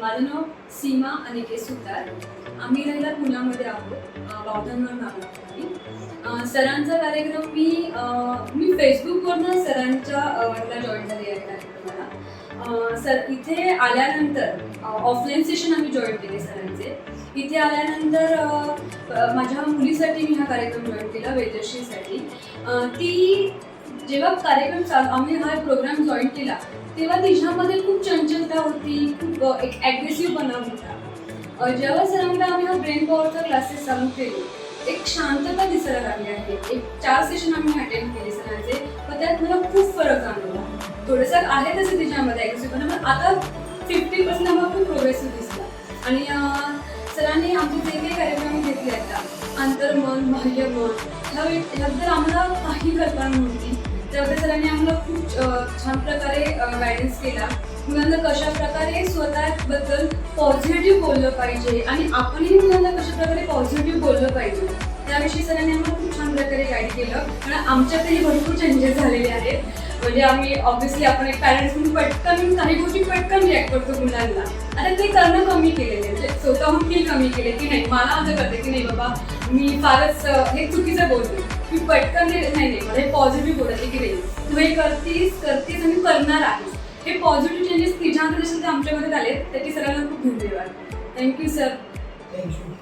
माझं नाव सीमा अनिकेत सुतार आम्ही राहिला पुण्यामध्ये आहोत बावधनवर नाव सरांचा कार्यक्रम मी मी फेसबुकवरनं सरांच्या ला जॉईन झाली आहे कार्यक्रमाला सर इथे आल्यानंतर ऑफलाईन सेशन आम्ही जॉईन केले सरांचे. इथे आल्यानंतर माझ्या मुलीसाठी मी हा कार्यक्रम जॉईन केला वेदश्रीसाठी ती जेव्हा कार्यक्रम चालू आम्ही हा प्रोग्राम जॉईन केला तेव्हा तिच्यामध्ये खूप चंचलता होती एक ॲग्रेसिव्हपणा होता. जेव्हा सरांना आम्ही हा ब्रेन पॉवरचा क्लासेस चालू केले एक शांतता दिसायला लागली आहे. एक चार सेशन आम्ही अटेंड केले सरांचे पण त्यात मला खूप फरक जाणवला थोडंसं आहे तसं तिच्यामध्ये ॲग्रेसिव्ह पण आता फिफ्टी पर्सेंट आम्हाला खूप प्रोग्रेसिव्ह दिसला. आणि सरांनी आमचे जे काही कार्यक्रम घेतले आता अंतर्मन बाह्यमन ह्या ह्याबद्दल आम्हाला काही कल्पना नव्हती. त्याबद्दल सरांनी आम्हाला खूप छान प्रकारे गायडन्स केला. मुलांना कशा प्रकारे स्वतःबद्दल पॉझिटिव्ह बोललं पाहिजे आणि आपणही मुलांना कशा प्रकारे पॉझिटिव्ह बोललं पाहिजे त्याविषयी सरांनी आम्हाला खूप छान प्रकारे गाईड केलं. कारण आमच्यातही भरपूर चेंजेस झालेले आहेत. म्हणजे आम्ही ऑब्व्हियसली आपण एक पॅरेंट्स म्हणून पटकन काही गोष्टी पटकन रिॲक्ट करतो मुलांना. आता ते करणं कमी केलेले म्हणजे स्वतःहून फील कमी केले की नाही मला असं करते की नाही बाबा मी फारच हे चुकीचं बोलते. पटकन नाही नाही मला हे पॉझिटिव्ह बोलायचे की नाही. तू हे करतीस करतीस आणि करणार आहेस. हे पॉझिटिव्ह चेंजेस तिच्यामध्ये जसे आमच्यामध्ये आले त्याची सरांना खूप धन्यवाद. Thank you sir thank you